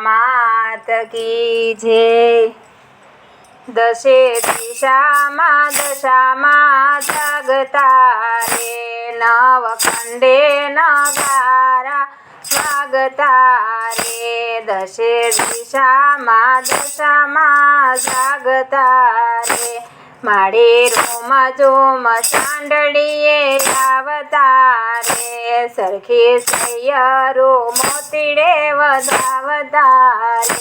માત કી જય દશે દિશામાં, દશામાં જાગતા રે. નવખંડે નગારા વાગતા રે. દશે દિશામાં, દશામાં જાગતા રે. મારી રોમાં જો મસાંડળીએ આવતા રે. સરખી સૈયરો મોતીડે વધાવતા રે.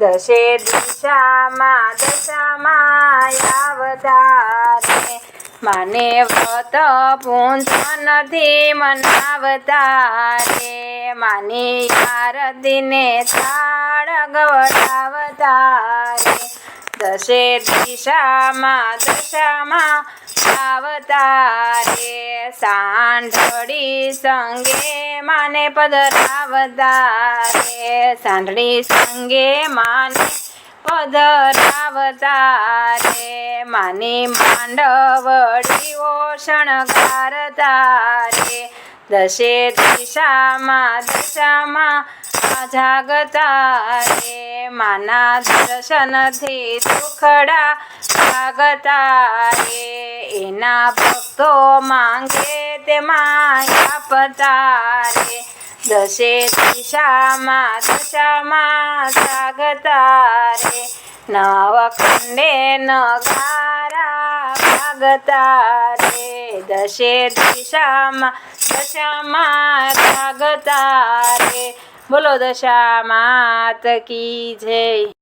દશે દિશામાં દશામાં આવતા રે. માને વત પૂંછ નથી મનાવતા રે. માની આરતીને થાળ ગવડાવતા દશે દિશામાં દશામાં આવતા રે સાંઢળી સંગે માને પધરાવતા રે સાંઢળી સંગે માને પધરાવતા રે માની માંડવડીઓ શણગારતા રે દશે દિશામાં, દશામાં જાગતા રે. માના દર્શનથી દુખડા ભાગતા રે. એના ભક્તો માંગે તેમાં આપતા રે. દશે દિશામાં, દશામાં જાગતા રે. નવખંડે નગારા ભાગતા રે. દશે દિશામાં દશામાં જાગતા રે બોલો દશા માત કી જય